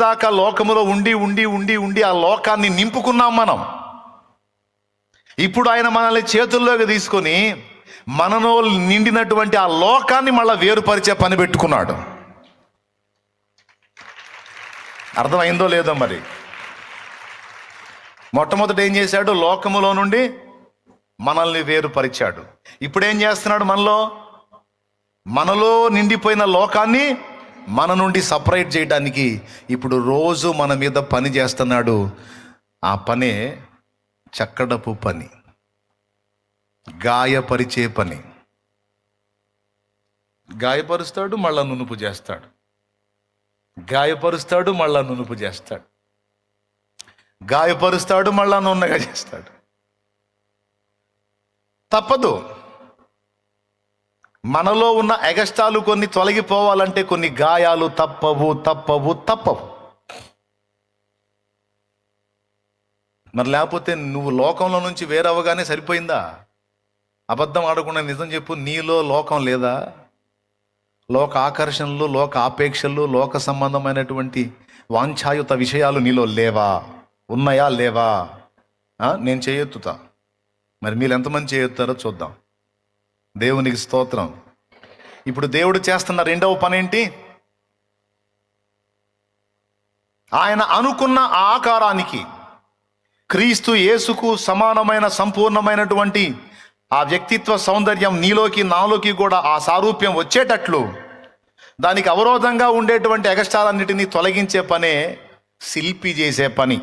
ఇప్పటిదాకా లోకములో ఉండి ఉండి ఉండి ఉండి ఆ లోకాన్ని నింపుకున్నాం మనం. ఇప్పుడు ఆయన మనల్ని చేతుల్లోకి తీసుకొని మనలో నిండినటువంటి ఆ లోకాన్ని మళ్ళీ వేరుపరిచే పని పెట్టుకున్నాడు. అర్థమైందో లేదో మరి? మొట్టమొదట ఏం చేశాడు? లోకములో నుండి మనల్ని వేరుపరిచాడు. ఇప్పుడు ఏం చేస్తున్నాడు మనలో? మనలో నిండిపోయిన లోకాన్ని మన నుండి సపరేట్ చేయడానికి ఇప్పుడు రోజు మన మీద పని చేస్తున్నాడు. ఆ పనే చక్కడపు పని. గాయపరిచే పని. గాయపరుస్తాడు మళ్ళా నునుపు చేస్తాడు. గాయపరుస్తాడు మళ్ళా నునుపు చేస్తాడు. గాయపరుస్తాడు మళ్ళా నున్నగా చేస్తాడు. తప్పదు. మనలో ఉన్న ఎగస్టాలు కొన్ని తొలగిపోవాలంటే కొన్ని గాయాలు తప్పవు తప్పవు తప్పవు. మరి లేకపోతే నువ్వు లోకంలో నుంచి వేరవగానే సరిపోయిందా? అబద్ధం ఆడకుండా నిజం చెప్పు నీలో లోకం లేదా? లోక ఆకర్షణలు లోక ఆపేక్షలు లోక సంబంధమైనటువంటి వాంఛాయుత విషయాలు నీలో లేవా? ఉన్నాయా లేవా? నేను చేయొత్తుతా. మరి మీరు ఎంతమంది చేయొత్తారో చూద్దాం. దేవునికి స్తోత్రం. ఇప్పుడు దేవుడు చేస్తున్న రెండవ పని ఏంటి ఆయన అనుకున్న ఆకారానికి క్రీస్తు యేసుకు సమానమైన సంపూర్ణమైనటువంటి ఆ వ్యక్తిత్వ సౌందర్యం నీలోకి నాలోకి కూడా ఆ సారూప్యం వచ్చేటట్లు దానికి అవరోధంగా ఉండేటువంటి ఎగస్టాలన్నిటినీ తొలగించే పనే శిల్పి చేసే పని.